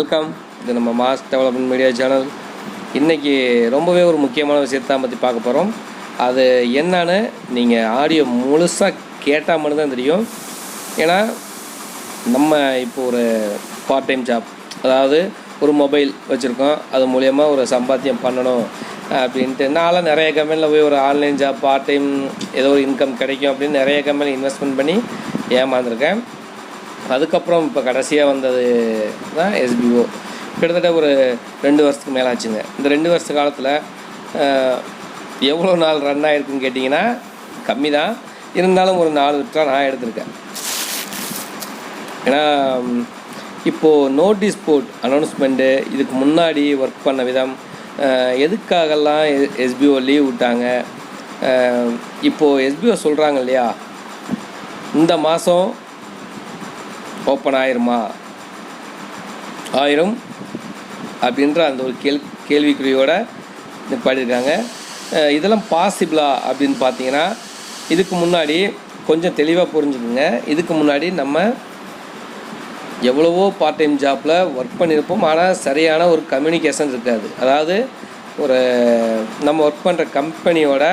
Welcome இது நம்ம mass development media channel இன்றைக்கி ரொம்பவே ஒரு முக்கியமான விஷயத்தை பற்றி பார்க்க போகிறோம் அது என்னன்னு நீங்கள் ஆடியோ முழுசாக கேட்டால் மட்டும்தான் தெரியும். ஏன்னா நம்ம இப்போ ஒரு பார்ட் டைம் ஜாப் அதாவது ஒரு மொபைல் வச்சுருக்கோம். அது மூலயமா ஒரு சம்பாத்தியம் பண்ணணும் அப்படின்ட்டு. நான்லாம் நிறைய கம்பெனியில் போய் ஒரு ஆன்லைன் ஜாப் பார்ட் டைம் ஏதோ ஒரு இன்கம் கிடைக்கும் அப்படின்னு நிறைய கம்பெனி இன்வெஸ்ட்மெண்ட் பண்ணி ஏமாந்துருக்கேன். அதுக்கப்புறம் இப்போ கடைசியாக வந்தது தான் எஸ்பிஓ கிட்டத்தட்ட ஒரு ரெண்டு வருஷத்துக்கு மேலே ஆச்சுங்க இந்த ரெண்டு வருஷ காலத்தில் எவ்வளோ நாள் ரன் ஆகிருக்குன்னு கேட்டிங்கன்னா கம்மி தான் இருந்தாலும் ஒரு நாலு லிட்டரா நான் எடுத்திருக்கேன். ஏன்னா இப்போது நோட்டீஸ் போர்ட் அனௌன்ஸ்மெண்ட்டு இதுக்கு முன்னாடி ஒர்க் பண்ண விதம் எதுக்காகலாம் எஸ்பிஓ லீவ் விட்டாங்க? இப்போது எஸ்பிஓ சொல்கிறாங்க இல்லையா? இந்த மாதம் ஓப்பன் ஆயிருமா? ஆயிரும் அப்படின்ற அந்த ஒரு கேள் கேள்விக்குறியோட பாடியிருக்காங்க. இதெல்லாம் பாசிபிளா அப்படின்னு பார்த்தீங்கன்னா இதுக்கு முன்னாடி கொஞ்சம் தெளிவாக புரிஞ்சுக்குங்க. இதுக்கு முன்னாடி நம்ம எவ்வளவோ பார்ட் டைம் ஜாப்பில் ஒர்க் பண்ணியிருப்போம். ஆனால் சரியான ஒரு கம்யூனிகேஷன் இருக்காது. அதாவது ஒரு நம்ம ஒர்க் பண்ணுற கம்பெனியோட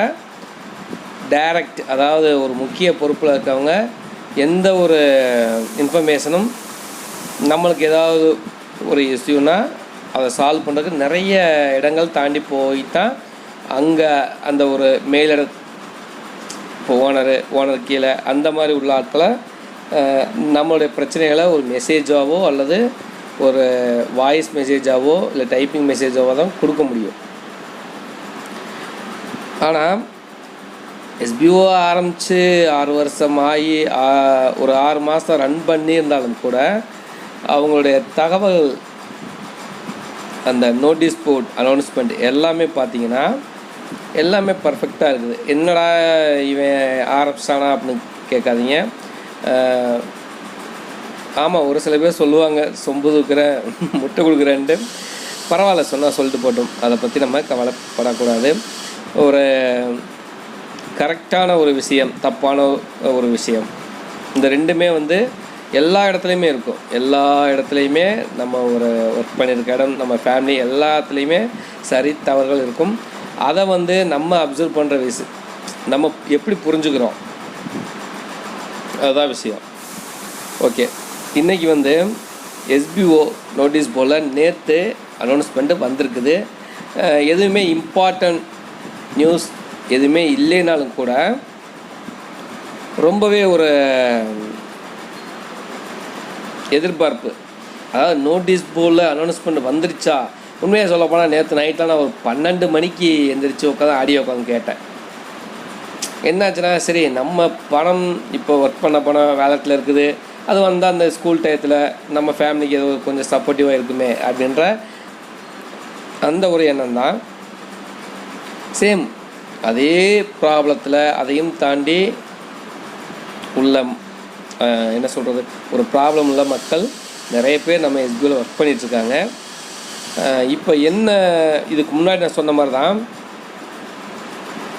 டைரக்ட் அதாவது ஒரு முக்கிய பொறுப்பில் இருக்கவங்க எந்த ஒரு இன்ஃபர்மேஷனும் நம்மளுக்கு ஏதாவது ஒரு இஷ்யூனா அதை சால்வ் பண்ணுறதுக்கு நிறைய இடங்கள் தாண்டி போய் தான் அங்கே அந்த ஒரு மேலிட இப்போ ஓனரு ஓனர் கீழே அந்த மாதிரி உள்ள ஆட்களை நம்மளுடைய பிரச்சனைகளை ஒரு மெசேஜாவோ அல்லது ஒரு வாய்ஸ் மெசேஜாவோ இல்லை டைப்பிங் மெசேஜாவோ தான் கொடுக்க முடியும். ஆனால் எஸ்பிஓ ஆரம்பித்து ஆறு வருஷம் ஆகி ஒரு ஆறு மாதம் ரன் பண்ணியிருந்தாலும் கூட அவங்களுடைய தகவல் அந்த நோட்டீஸ் போர்ட் அனௌன்ஸ்மெண்ட் எல்லாமே பார்த்தீங்கன்னா எல்லாமே பர்ஃபெக்டாக இருக்குது. என்னடா இவன் ஆரம்பிச்சானா அப்படின்னு கேட்காதீங்க. ஆமாம் ஒரு சில பேர் சொல்லுவாங்க சொம்பு தூக்குறேன் முட்டை கொடுக்குறேன்ட்டு. பரவாயில்ல சொன்னால் சொல்லிட்டு போட்டோம். அதை பற்றி நம்ம கவலைப்படக்கூடாது. ஒரு கரெக்டான ஒரு விஷயம் தப்பான ஒரு விஷயம். இந்த ரெண்டுமே வந்து எல்லா இடத்துலையுமே இருக்கும். எல்லா இடத்துலையுமே நம்ம ஒரு ஒர்க் பண்ணியிருக்க இடம் நம்ம ஃபேமிலி எல்லாத்துலேயுமே சரி தவறுகள் இருக்கும். அதை வந்து நம்ம அப்சர்வ் பண்ணுற விஷயம் நம்ம எப்படி புரிஞ்சுக்கிறோம்? அதுதான் விஷயம். ஓகே இன்றைக்கி வந்து எஸ்பிஓ நோட்டீஸ் போல் நேற்று அனௌன்ஸ்மெண்ட்டு வந்திருக்குது. எதுவுமே இம்பார்ட்டன்ட் நியூஸ் எதுவுமே இல்லைனாலும் கூட ரொம்பவே ஒரு எதிர்பார்ப்பு. அதாவது நோட்டீஸ் போர்டில் அனௌன்ஸ்மெண்ட் வந்துருச்சா? உண்மையாக சொல்ல போனால் நேற்று நைட்டில் நான் ஒரு பன்னெண்டு மணிக்கு எந்திரிச்சு உட்காந்து ஆடியோ உட்காந்து கேட்டேன். என்னாச்சுன்னா சரி நம்ம பணம் இப்போ ஒர்க் பண்ண பணம் வேலட்டில் இருக்குது. அது வந்தால் அந்த ஸ்கூல் டயத்தில் நம்ம ஃபேமிலிக்கு ஏதோ கொஞ்சம் சப்போர்ட்டிவாக இருக்குமே அப்படின்ற அந்த ஒரு எண்ணம் தான் சேம் அதே ப்ராப்ளத்தில் அதையும் தாண்டி உள்ள என்ன சொல்கிறது ஒரு ப்ராப்ளம் உள்ள மக்கள் நிறைய பேர் நம்ம எஸ்பியூவில் ஒர்க் பண்ணிகிட்ருக்காங்க இப்போ என்ன இதுக்கு முன்னாடி நான் சொன்ன மாதிரி தான்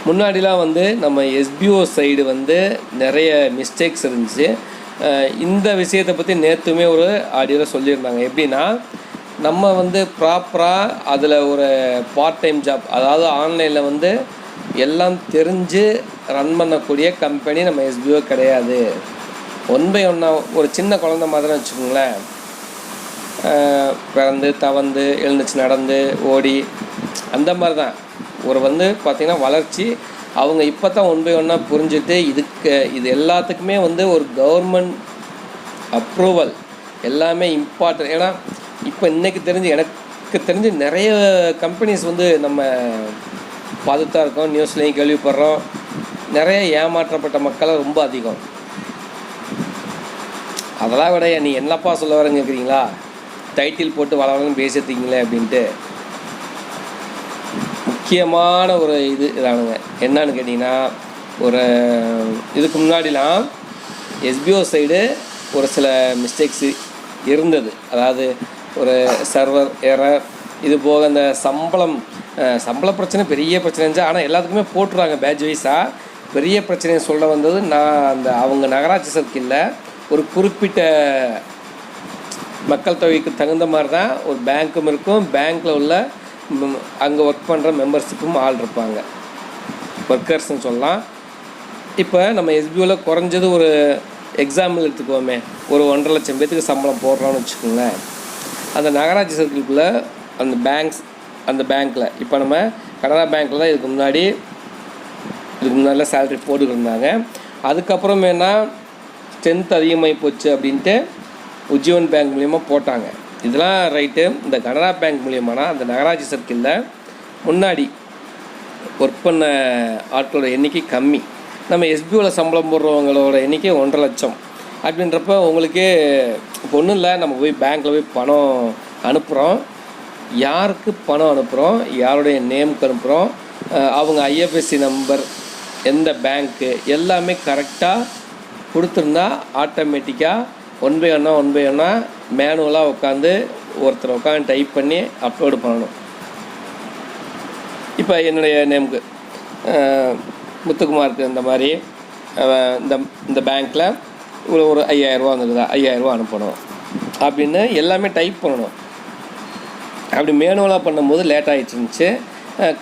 முன்னாடிலாம் வந்து நம்ம எஸ்பிஓ சைடு வந்து நிறைய மிஸ்டேக்ஸ் இருந்துச்சு. இந்த விஷயத்தை பற்றி நேற்றுமே ஒரு ஆடியோவில் சொல்லியிருந்தாங்க. எப்படின்னா நம்ம வந்து ப்ராப்பராக அதில் ஒரு பார்ட் டைம் ஜாப் அதாவது ஆன்லைனில் வந்து எல்லாம் தெரிஞ்சு ரன் பண்ணக்கூடிய கம்பெனி நம்ம எஸ்பிஓ கிடையாது. ஒன் பை ஒன்னாக ஒரு சின்ன குழந்த மாதிரி வச்சுக்கோங்களேன். பிறந்து தவந்து எழுந்துச்சு நடந்து ஓடி அந்த மாதிரி தான் ஒரு வந்து பார்த்திங்கன்னா வளர்ச்சி. அவங்க இப்போ தான் ஒன் பை ஒன்னாக புரிஞ்சுட்டு இதுக்கு இது எல்லாத்துக்குமே வந்து ஒரு கவர்மெண்ட் அப்ரூவல் எல்லாமே இம்பார்ட்டன்ட் ஏன்னா இப்போ இன்றைக்கி தெரிஞ்சு எனக்கு தெரிஞ்சு நிறைய கம்பெனிஸ் வந்து நம்ம பார்த்துட்டு இருக்கும். இருக்கோம் நியூஸ்லேயும் கேள்விப்படுறோம். நிறைய ஏமாற்றப்பட்ட மக்கள் ரொம்ப அதிகம். அதெல்லாம் விட நீ என்னப்பா சொல்ல வரேன்னு கேட்குறீங்களா டைட்டில் போட்டு வளவலன்னு பேசிட்டீங்களே அப்படின்ட்டு. முக்கியமான ஒரு இது இதானுங்க. என்னன்னு கேட்டிங்கன்னா ஒரு இதுக்கு முன்னாடிலாம் எஸ்பிஓ சைடு ஒரு சில மிஸ்டேக்ஸ் இருந்தது. அதாவது ஒரு சர்வர் எரர் இது போக அந்த சம்பளம் சம்பள பிரச்சனை பெரிய பிரச்சனை இருந்துச்சு. ஆனால் எல்லாத்துக்குமே போட்டுருவாங்க பேட்ச் வைஸாக பெரிய பிரச்சனையை சொல்ல வந்தது நான் அந்த அவங்க நகராட்சி சர்க்கிளில் ஒரு குறிப்பிட்ட மக்கள் தொகைக்கு தகுந்த மாதிரி தான் ஒரு பேங்க்கும் இருக்கும். பேங்க்கில் உள்ள அங்கே ஒர்க் பண்ணுற மெம்பர்ஷிப்பும் ஆள் இருப்பாங்க. ஒர்க்கர்ஸ்ன்னு சொல்லலாம். இப்போ நம்ம எஸ்பியூவில் குறைஞ்சது ஒரு எக்ஸாம்பிள் எடுத்துக்குவோமே. ஒரு ஒன்றரை லட்சம் பேத்துக்கு சம்பளம் போடுறோன்னு வச்சுக்கோங்களேன். அந்த நகராட்சி சர்க்கிள்குள்ளே அந்த பேங்க்ஸ் அந்த பேங்க்கில் இப்போ நம்ம கனரா பேங்க்கில் தான் இதுக்கு முன்னாடி இதுக்கு முன்னாடிலாம் சேலரி போட்டுக்கிட்டு இருந்தாங்க அதுக்கப்புறம் என்ன ஸ்ட்ரென்த் அதிகமாகி போச்சு அப்படின்ட்டு உஜ்ஜீவன் பேங்க் மூலியமாக போட்டாங்க. இதெல்லாம் ரைட்டு. இந்த கனரா பேங்க் மூலியமானா அந்த நகராட்சி சர்க்கிளில் முன்னாடி ஒர்க் பண்ண ஆட்களோட எண்ணிக்கை கம்மி. நம்ம எஸ்பிஓவில் சம்பளம் போடுறவங்களோட எண்ணிக்கை ஒன்றரை லட்சம். அப்படின்றப்ப உங்களுக்கே இப்போ ஒன்றும் இல்லை. நம்ம போய் பேங்க்கில் போய் பணம் அனுப்புகிறோம் யாருக்கு பணம் அனுப்புகிறோம் யாருடைய நேமுக்கு அனுப்புகிறோம் அவங்க ஐஎஃப்எஸ்சி நம்பர் எந்த பேங்க்கு எல்லாமே கரெக்டாக கொடுத்துருந்தா ஆட்டோமேட்டிக்காக ஒன் பை ஒன்னா ஒன் பை ஒன்னா மேனுவலாக உட்காந்து ஒருத்தர் உட்காந்து டைப் பண்ணி அப்லோடு பண்ணணும். இப்போ என்னுடைய நேமுக்கு முத்துக்குமாருக்கு இந்த மாதிரி இந்த இந்த பேங்க்கில் இவ்வளோ ஒரு ஐயாயிரரூவா வந்துருக்குதா ஐயாயிரரூவா அனுப்பணும் அப்படின்னு எல்லாமே டைப் பண்ணணும். அப்படி மேனுவலாக பண்ணும்போது லேட் ஆகிட்டு இருந்துச்சு.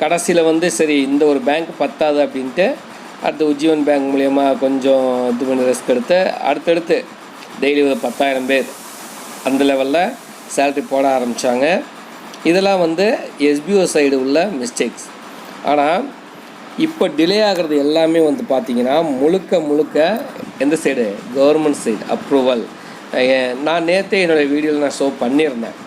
கடைசியில் வந்து சரி இந்த ஒரு பேங்க் பத்தாது அப்படின்ட்டு அடுத்து உஜ்ஜீவன் பேங்க் மூலயமா கொஞ்சம் இது பண்ணி ரிஸ்க் எடுத்து அடுத்தடுத்து டெய்லி ஒரு பத்தாயிரம் பேர் அந்த லெவலில் சேலரி போட ஆரம்பித்தாங்க இதெல்லாம் வந்து எஸ்பிஓ சைடு உள்ள மிஸ்டேக்ஸ் ஆனால் இப்போ டிலே ஆகிறது எல்லாமே வந்து பார்த்திங்கன்னா முழுக்க முழுக்க எந்த சைடு கவர்மெண்ட் சைடு அப்ரூவல் நான் நேற்றே என்னோடய வீடியோவில் நான் ஷோ பண்ணியிருந்தேன்.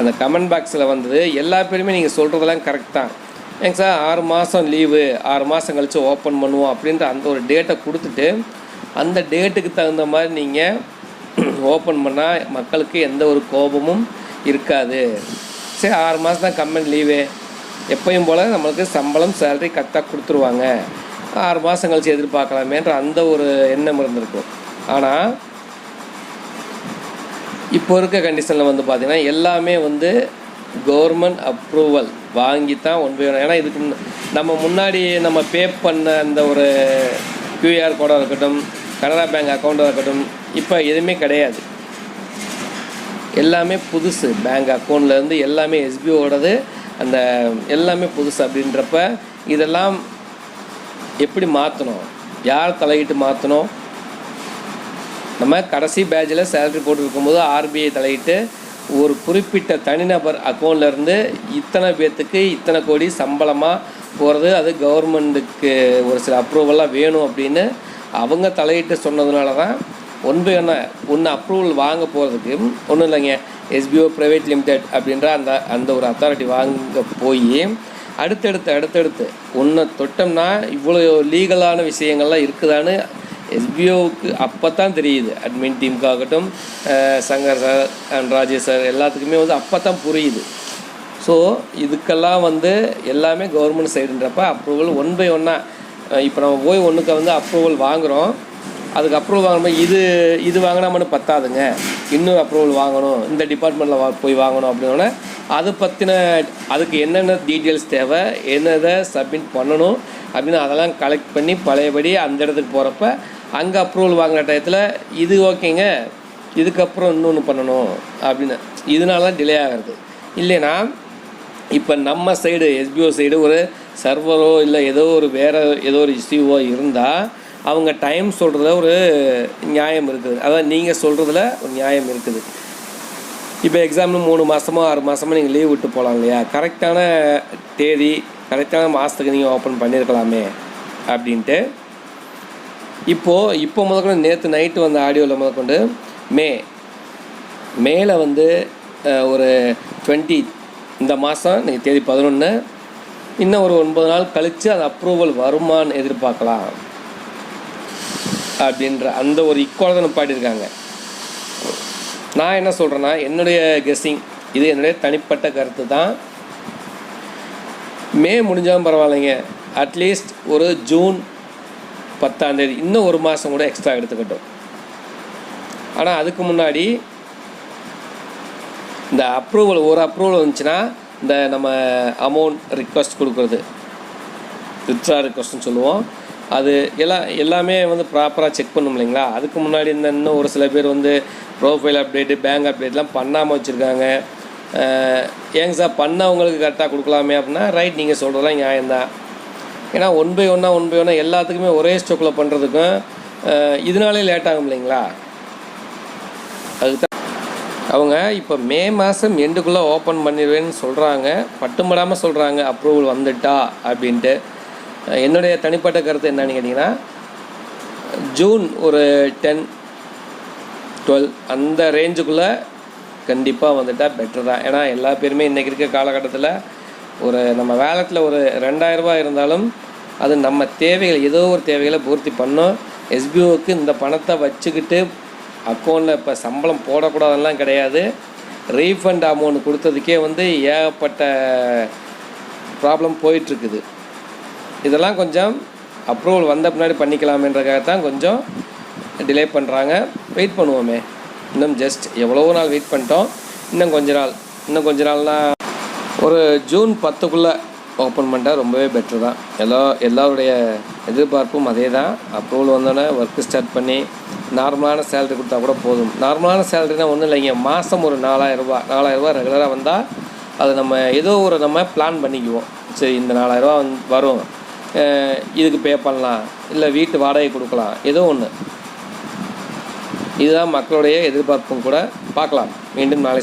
அந்த கமெண்ட் பாக்ஸில் வந்தது எல்லா பேருமே நீங்கள் சொல்கிறதெல்லாம் கரெக்ட் தான். ஏங்க சார் ஆறு மாதம் லீவு ஆறு மாதம் கழித்து ஓப்பன் பண்ணுவோம் அப்படின்ற அந்த ஒரு டேட்டை கொடுத்துட்டு அந்த டேட்டுக்கு தகுந்த மாதிரி நீங்கள் ஓப்பன் பண்ணால் மக்களுக்கு எந்த ஒரு கோபமும் இருக்காது. சரி ஆறு மாதம் தான் கம்பெனி லீவு எப்பயும் போல் நம்மளுக்கு சம்பளம் சேலரி கரெக்டாக கொடுத்துருவாங்க. ஆறு மாதம் கழித்து எதிர்பார்க்கலாமேன்ற அந்த ஒரு எண்ணம் இருந்திருக்கும். ஆனால் இப்போ இருக்க கண்டிஷனில் வந்து பார்த்திங்கன்னா எல்லாமே வந்து கவர்மெண்ட் அப்ரூவல் வாங்கி தான் ஒன் பை ஒன் ஏன்னா இதுக்கு நம்ம முன்னாடி நம்ம பே பண்ண அந்த ஒரு கியூஆர் கோடாக இருக்கட்டும் கனரா பேங்க் அக்கௌண்ட்டாக இருக்கட்டும் இப்போ எதுவுமே கிடையாது. எல்லாமே புதுசு. பேங்க் அக்கௌண்ட்லேருந்து எல்லாமே எஸ்பிஓடது அந்த எல்லாமே புதுசு அப்படின்றப்ப இதெல்லாம் எப்படி மாற்றணும் யார் தலையிட்டு மாற்றணும் நம்ம கடைசி பேட்சில் சேலரி போட்டு இருக்கும்போது ஆர்பிஐ தலையிட்டு ஒரு குறிப்பிட்ட தனிநபர் அக்கௌண்ட்லேருந்து இத்தனை பேர்த்துக்கு இத்தனை கோடி சம்பளமாக போகிறது அது கவர்மெண்ட்டுக்கு ஒரு சில அப்ரூவல்லாம் வேணும் அப்படின்னு அவங்க தலையிட்டு சொன்னதுனால தான் ஒன் பை ஒன்று ஒன்று அப்ரூவல் வாங்க போகிறதுக்கு ஒன்றும் இல்லைங்க. எஸ்பிஓ ப்ரைவேட் லிமிடெட் அப்படின்ற அந்த அந்த ஒரு அத்தாரிட்டி வாங்க போய் அடுத்தடுத்து அடுத்தடுத்து ஒன்று தொட்டோம்னா இவ்வளோ லீகலான விஷயங்கள்லாம் இருக்குதான்னு எஸ்பிஓவுக்கு அப்போ தான் தெரியுது. Admin டீமுக்காகட்டும் Shankar sir and Rajesh sir எல்லாத்துக்குமே வந்து அப்போ தான் புரியுது. ஸோ இதுக்கெல்லாம் வந்து எல்லாமே கவர்மெண்ட் சைடுன்றப்ப அப்ரூவல் ஒன் பை ஒன்னாக இப்போ நம்ம போய் ஒன்றுக்கு வந்து அப்ரூவல் வாங்குகிறோம் அதுக்கு அப்ரூவல் வாங்கும்போது இது இது வாங்கினா மட்டும் பத்தாதுங்க. இன்னும் அப்ரூவல் வாங்கணும். இந்த டிபார்ட்மெண்ட்டில் வா போய் வாங்கணும் அப்படின்னோடனே அதை பற்றின அதுக்கு என்னென்ன டீட்டெயில்ஸ் தேவை என்னதை சப்மிட் பண்ணணும் அப்படின்னு அதெல்லாம் கலெக்ட் பண்ணி பழையபடி அந்த இடத்துக்கு போகிறப்ப அங்கே அப்ரூவல் வாங்கின டயத்தில் இது ஓகேங்க இதுக்கப்புறம் இன்னொன்று பண்ணணும் அப்படின்னு. இதனால தான் டிலே ஆகிறது. இல்லைன்னா இப்போ நம்ம சைடு எஸ்பிஓ சைடு ஒரு சர்வரோ இல்லை ஏதோ ஒரு வேறு ஏதோ ஒரு இஷ்யூவோ இருந்தால் அவங்க டைம் சொல்கிறதுல ஒரு நியாயம் இருக்குது. அதான் நீங்கள் சொல்கிறதுல ஒரு நியாயம் இருக்குது. இப்போ எக்ஸாம்பிள் மூணு மாதமோ ஆறு மாதமோ நீங்கள் லீவ் விட்டு போகலாம் இல்லையா? கரெக்டான தேதி கரெக்டான மாதத்துக்கு நீங்கள் ஓப்பன் பண்ணியிருக்கலாமே அப்படின்ட்டு இப்போது இப்போ முதற்கொண்டு நேற்று நைட்டு வந்த ஆடியோவில் முதற்கொண்டு மே மேல வந்து ஒரு டுவெண்ட்டி இந்த மாதம் நீங்கள் தேதி பதினொன்று இன்னும் ஒரு ஒன்பது நாள் கழித்து அந்த அப்ரூவல் வருமான்னு எதிர்பார்க்கலாம் அப்படின்ற அந்த ஒரு இக்குவலை பாடியிருக்காங்க. நான் என்ன சொல்கிறேன்னா என்னுடைய கெஸ்ஸிங் இது என்னுடைய தனிப்பட்ட கருத்து தான். மே முடிஞ்சாலும் பரவாயில்லைங்க. அட்லீஸ்ட் ஒரு ஜூன் பத்தாந்தேதி இன்னும் ஒரு மாதம் கூட எக்ஸ்ட்ரா எடுத்துக்கட்டும். ஆனால் அதுக்கு முன்னாடி இந்த அப்ரூவல் ஒரு அப்ரூவல் வந்துச்சுன்னா இந்த நம்ம அமௌண்ட் ரிக்வஸ்ட் கொடுக்குறது. வித்ரா ரிக்வஸ்ட்னு சொல்லுவோம். அது எல்லாம் எல்லாமே வந்து ப்ராப்பராக செக் பண்ணும் இல்லைங்களா? அதுக்கு முன்னாடி இந்த இன்னும் ஒரு சில பேர் வந்து ப்ரோஃபைல் அப்டேட்டு பேங்க் அப்டேட்லாம் பண்ணாமல் வச்சுருக்காங்க. ஏங்க சார் பண்ணவங்களுக்கு கரெக்டாக கொடுக்கலாமே அப்படின்னா ரைட் நீங்கள் சொல்கிறதெல்லாம் நியாயம்தான். ஏன்னா ஒன் பை ஒன்னாக ஒன் பை ஒன்னாக எல்லாத்துக்குமே ஒரே ஸ்டோக்கில் பண்ணுறதுக்கும் இதனாலே லேட் ஆகும் இல்லைங்களா? அதுக்கு அவங்க இப்போ மே மாதம் எண்டுக்குள்ளே ஓப்பன் பண்ணிடுவேன்னு சொல்கிறாங்க பட்டுமடாமல் சொல்கிறாங்க அப்ரூவல் வந்துட்டா அப்படின்ட்டு. என்னுடைய தனிப்பட்ட கருத்து என்னன்னு கேட்டிங்கன்னா ஜூன் ஒரு டென் டுவெல் அந்த ரேஞ்சுக்குள்ளே கண்டிப்பாக வந்துட்டால் பெட்டர் தான் ஏன்னா எல்லா பேருமே இன்றைக்கி இருக்க காலகட்டத்தில் ஒரு நம்ம வேலட்டில் ஒரு ரெண்டாயிரரூபா இருந்தாலும் அது நம்ம தேவைகள் ஏதோ ஒரு தேவைகளை பூர்த்தி பண்ணோம். எஸ்பிஓக்கு இந்த பணத்தை வச்சுக்கிட்டு அக்கௌண்ட்டில் இப்போ சம்பளம் போடக்கூடாதெல்லாம் கிடையாது. ரீஃபண்ட் அமௌண்ட் கொடுத்ததுக்கே வந்து ஏகப்பட்ட ப்ராப்ளம் போயிட்டுருக்குது. இதெல்லாம் கொஞ்சம் அப்ரூவல் வந்த பின்னாடி பண்ணிக்கலாமேன்றக்காக தான் கொஞ்சம் டிலே பண்ணுறாங்க வெயிட் பண்ணுவோமே. இன்னும் ஜஸ்ட் எவ்வளவோ நாள் வெயிட் பண்ணிட்டோம். இன்னும் கொஞ்ச நாள் இன்னும் கொஞ்ச நாள்னால் ஒரு ஜூன் பத்துக்குள்ளே ஓப்பன் பண்ணிட்டா ரொம்பவே பெட்ரு தான். எல்லா எல்லோருடைய எதிர்பார்ப்பும் அதே தான் அப்ரூவல் வந்தோடனே ஒர்க்கு ஸ்டார்ட் பண்ணி நார்மலான சேலரி கொடுத்தா கூட போதும். நார்மலான சேலரினா ஒன்றும் இல்லைங்க மாதம் ஒரு நாலாயிரரூபா நாலாயிரரூபா ரெகுலராக வந்தால் அது நம்ம ஏதோ ஒரு நம்ம பிளான் பண்ணிக்குவோம். சரி இந்த நாலாயிரரூபா வந்து வரும். இதுக்கு பே பண்ணலாம். இல்லை வீட்டு வாடகை கொடுக்கலாம். ஏதோ ஒன்று இதுதான் மக்களுடைய எதிர்பார்ப்பும் கூட. பார்க்கலாம். மீண்டும் நாளை